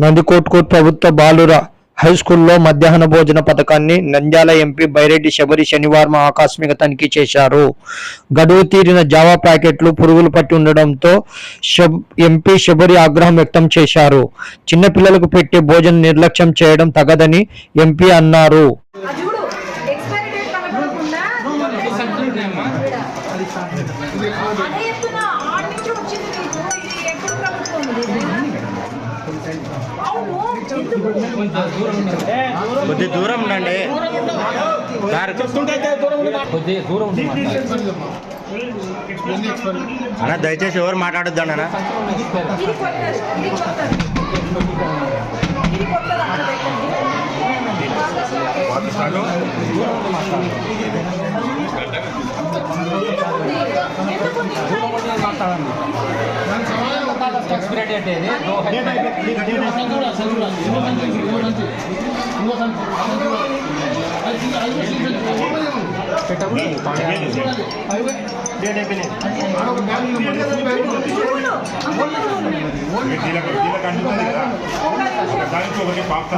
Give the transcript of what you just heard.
నందికోట్కోట్ ప్రభుత్వ బాలుర హై స్కూల్లో మధ్యాహ్న భోజన పథకాన్ని నంద్యాల ఎంపీ బైరెడ్డి శబరి శనివారం ఆకస్మిక తనిఖీ చేశారు. గడువు తీరిన జావా ప్యాకెట్లు పురుగులు పట్టి ఉండడంతో శబ్- ఎంపీ శబరి ఆగ్రహం వ్యక్తం చేశారు. చిన్నపిల్లలకు పెట్టే భోజనం నిర్లక్ష్యం చేయడం తగదని ఎంపీ అన్నారు. అదే చెప్తున్నా. కొద్ది దూరం ఉండండి. సార్ కొద్దిగా దూరం. అన్న దయచేసి ఎవరు మాట్లాడొద్దు అన్న మాట్లాడండి ఎక్స్పైరీ డేట్ ఏది? పెట్టకు చూడు దానికి ఒకటి పాప